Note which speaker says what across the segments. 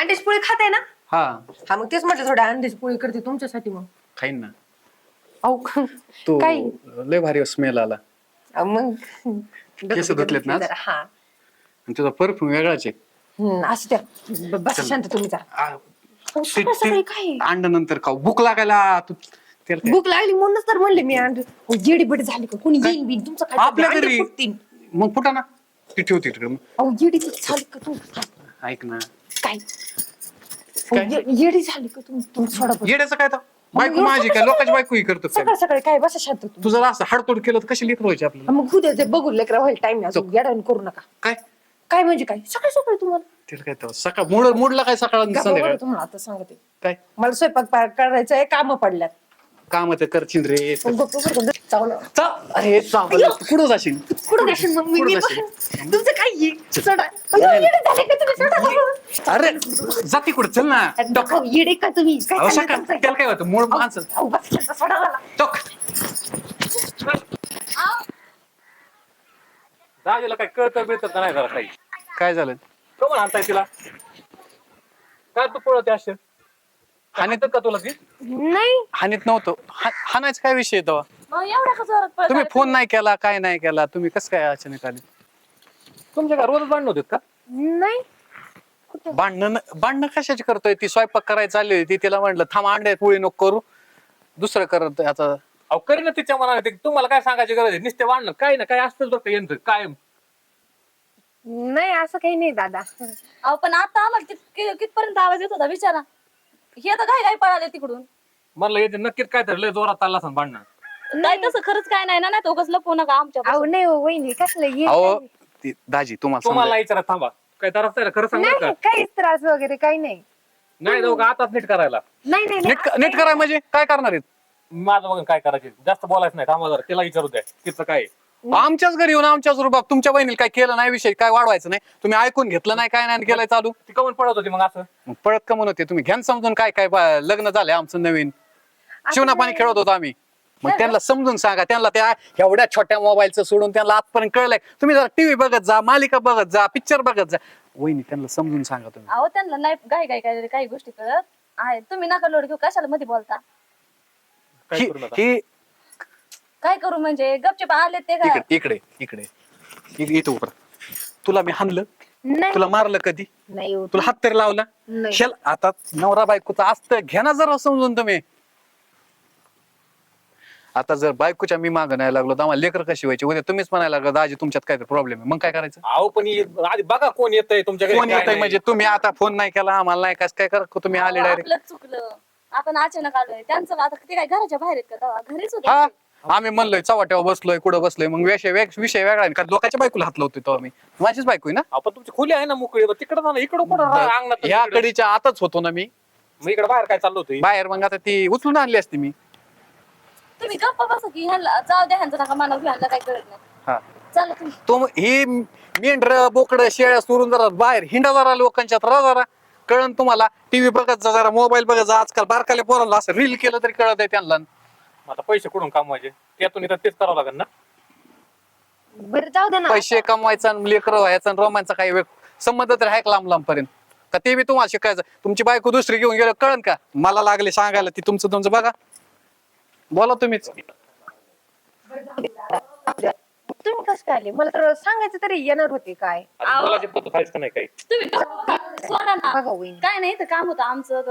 Speaker 1: अंड्याची पोळी खाते ना?
Speaker 2: हा.
Speaker 1: हा मग तेच म्हटलं थोड्या अंड्याची पोळी करते तुमच्यासाठी मग.
Speaker 2: खाईन ना.
Speaker 1: अहो
Speaker 2: तो
Speaker 1: काय?
Speaker 2: लय भारी स्मेल आला.
Speaker 1: अहो, मग
Speaker 2: केस धुतलेत ना आज?
Speaker 1: जरा, हा.
Speaker 2: आणि तुझा परफ्यूम वेगळाच आहे.
Speaker 1: हम्म, असं द्या. ब- बसा शांत तुम्ही जरा
Speaker 2: आ,
Speaker 1: अहो,
Speaker 2: ते-
Speaker 1: सकाळ सकाळी
Speaker 2: ते
Speaker 1: काय?
Speaker 2: अंड नंतर खाऊ. भूक लागायला तू त्याला काय?
Speaker 1: भूक लागली म्हणूनच तर म्हणले मी अंड. जेडी बिडी झाली का? कोणी येईल बिन? तुमचं काय
Speaker 2: आपल्या घरी
Speaker 1: फुटतील.
Speaker 2: मग फुटा ना. ती ठेवते तिकडे
Speaker 1: अहो येडी झाली का तू?
Speaker 2: ऐक ना.
Speaker 1: काय? ये- येडी झाली का तुम्ही? तुम्ही सोडा बरं.
Speaker 2: येड्याचं काय तर? बायको माझी काय? लोकांची बायको ही करतो काय?
Speaker 1: सकाळ सकाळी काय? बसा शांत तुम्ही.
Speaker 2: तू जर असं हाडतोड केलं तर कशी लेकर व्हायची आपल्याला
Speaker 1: मग उद्या ते बघू लेकरा व्हायला टाइम अजून. येडावून करू नका.
Speaker 2: काय?
Speaker 1: काय म्हणजे काय? सकाळी सकाळी तुम्हाला.
Speaker 2: तिला काय तर सकाळ मूड मूडला काय सकाळ आणि संध्याकाळ?
Speaker 1: तुम्हाला आता सांगते.
Speaker 2: काय?
Speaker 1: मला स्वयंपाक पा- करायचंय काम पडल्यात.
Speaker 2: काम ते करशील रे.
Speaker 1: मग गप्प बरं का? चावलं.
Speaker 2: चा अरे कुठं जाशील.
Speaker 1: कुठं जाशील मग मी
Speaker 2: जाशील?
Speaker 1: तुमचं काय आहे? सोडा. अय्यो, येडे झाले का तुम्ही? सोडा बाबा.
Speaker 2: अरे जाती कुठं चल ना.
Speaker 1: अहो, येडे का तुम्ही? काय
Speaker 2: अहो,
Speaker 1: चाललंय
Speaker 2: सकाळ
Speaker 1: तुमचं?
Speaker 2: त्याला काय होतं? मूळ माणसं.
Speaker 1: अहो, बस शांत, सोडा मला.
Speaker 2: टक
Speaker 3: दाजीला काय कळतं बिळतं नाही जरा काही.
Speaker 2: काय झालं?
Speaker 3: कमन आणताय तिला. काय तू पळत असे
Speaker 2: हानीत
Speaker 3: का तुला ती?
Speaker 1: नाही.
Speaker 2: हानीत नव्हतं. हा- हाणायचा काय विषय तेव्हा?
Speaker 4: मग एवढ्या का जोरात पळत
Speaker 2: तुम्ही
Speaker 4: आले
Speaker 2: फोन नाही केला काय नाही केला तुम्ही कसं काय अचानक आले?
Speaker 3: तुमच्या काय रोजच भांडण होते का?
Speaker 1: नाही. कुठं?
Speaker 2: भांडणं भांडणं कशाची करतोय? ती स्वयंपाक करायला चालली होती तिला म्हटलं थांब अंड्या पोळी नको करू. दुसरं करत आता.
Speaker 3: अहो करी ना तिच्या मनाने ते तुम्हाला काय सांगायची गरज आहे? नुसते भांडण काय ना काय असतंच का यांचं कायम.
Speaker 1: नाही असं काही नाही दादा.
Speaker 4: अहो पण आता आम्हाला कित- कि- कितपर्यंत आवाज येत होता विचारा. हे तर काय काय पळाले तिकडून?
Speaker 3: म्हणलं येते नक्कीच काय तर लय जोरात चालला असं भांडण.
Speaker 4: नाही तसं खरंच काय नाही ना नाही तो कसं लपवू नका आमच्या
Speaker 1: अहो नाही हो वहिनी कसलं ये
Speaker 2: अहो ती दाजी तुम्हाला
Speaker 3: तुम्हाला
Speaker 2: समजा-
Speaker 3: विचारा थांबा. काय तर असतं खरं सांग
Speaker 1: नाही
Speaker 3: का
Speaker 1: काहीच त्रास वगैरे काही नाही.
Speaker 3: नाही जाऊ का आताच नीट करायला.
Speaker 1: नाही नाही नाही.
Speaker 2: नीट कराय म्हणजे काय करणार आहेत?
Speaker 3: माझं बघा काय करायचे. जास्त बोलायचं नाही थांबा जरा तिला विचारू द्या तिचं काय आहे.
Speaker 2: आमच्याच घरी येऊन आमच्याच रुबाब तुमच्या बहिणीला काय केलं नाही विषय काय वाढवायचं नाही? तुम्ही ऐकून घेतलं नाही काय नाही केलंय चालू?
Speaker 3: ती कमन पळत होती मग असं.
Speaker 2: मग पळत का म्हणत होते. तुम्ही घ्यान समजून काय काय बा- लग्न झालंय आमचं नवीन. शिवना पाणी खेळत होतो आम्ही. मग त्यांना समजून सांगा. त्यांना त्या एवढ्या छोट्या मोबाईलचं सोडून त्यांना आजपर्यंत कळलंय. तुम्ही जरा टीव्ही बघत जा मालिका बघत जा पिक्चर बघत जा. वहिनी त्यांना समजून सांगा तुम्ही.
Speaker 4: अहो त्यांना नाही काय काय काय काही गोष्टी कळत. आहे तुम्ही नका लोड घेऊ. कशाला मध्ये बोलता?
Speaker 3: काय
Speaker 2: ही-
Speaker 3: करू नका?
Speaker 2: ही
Speaker 4: काय करू म्हणजे? गपचूप आले ते काय
Speaker 2: इकडे इकडे इकडे इकडे. इथं उभं राहा. तुला मी हाणलं?
Speaker 1: नाही.
Speaker 2: तुला मारलं कधी?
Speaker 1: नाही हो.
Speaker 2: तुला हात तरी लावला?
Speaker 1: नाही.
Speaker 2: शेल आता नवरा बायकोचा असतं. घ्या ना जरा समजून तुम्ही. आता जर बायकोच्या मी मागं नाही लागलो तर आम्हाला लेकर कशी व्हायची? उद्या तुम्हीच म्हणायला लागलं दाजी तुमच्यात काय प्रॉब्लेम आहे. मग काय करायचं?
Speaker 3: अहो पण ही- आधी बघा कोण येतंय तुमच्या घरी
Speaker 2: कोण
Speaker 3: काय
Speaker 2: येतंय
Speaker 3: नाही.
Speaker 2: म्हणजे? तुम्ही आता फोन नाही केला आम्हाला नाही कस काय करा? तुम्ही आले डायरेक्ट
Speaker 4: चुकलं. आपण अचानक आलोय. त्यांचं आता ते काय घराच्या बाहेर आहेत का तेव्हा? घरीच
Speaker 2: हा?
Speaker 4: होते
Speaker 2: आम्ही म्हणलोय चव्हाट्यावर बसलोय कुठं बसलोय. मग विषय वेग- विषय वेगळा आहे. कारण लोकांच्या बायकोला हात लावतोय तो आम्ही. माझीच बायको आहे ना?
Speaker 3: आपण तुमची खुली आहे ना मोकळी. तिकडे जा ना इकडं कुठं राहा, अंगणात
Speaker 2: ह्या
Speaker 3: तिकडं.
Speaker 2: कडीच्या आतच होतो ना मी.
Speaker 3: मग इकडे बाहेर काय चाललो होतं?
Speaker 2: बाहेर मग आता ती उचलून आणली असती मी.
Speaker 4: तुम्ही गप्पा बसा की ह्यांना जाऊ द्या ह्यांचं नका मानव ह्यांना काय कळत नाही.
Speaker 2: हा.
Speaker 4: चला तुम्ही.
Speaker 2: तो म- ही मेंढर बोकड शेळ्या सोडून जरा बाहेर हिंडा जरा लोकांच्यात राहा जरा. कळण तुम्हाला. टीव्ही बघत जा जरा मोबाईल बघत जा. आजकाल बारकाले पोरांना असं रील केलं तरी कळत आहे त्यांना.
Speaker 3: आता पैसे कुठून कमवायचे? त्यातून इथं तेच करावं लागेल ना?
Speaker 1: बरं जाऊ दे ना
Speaker 2: पैसे कमवायचा आणि लेकर व्हायचा आणि रमायचा काही वेळ संबंध तर आहे का लांब लांब पर्यंत का ते बी तुम्हाला शिकायचं? तुमची बायको दुसरी घेऊन गेलं कळण का? मला लागले सांगायला ती तुमचं तुमचं बघा. बोला तुम्हीच.
Speaker 1: तुम्ही कसं काय आले? मला तर सांगायचं तरी येणार होते काय.
Speaker 3: आता मला जे पत्र खायचं का नाही काही.
Speaker 4: तुम्ही गप्पा सोडा ना
Speaker 1: बघा वहिनी.
Speaker 4: काय नाही तर काम होतं आमचं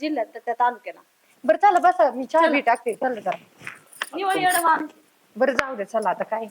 Speaker 4: जिल्ह्यात त्या- त्या तालुक्याला.
Speaker 1: बरं चला बसा मी चहा बी टाकते. चला जरा बरं जाऊ दे चला आता काय?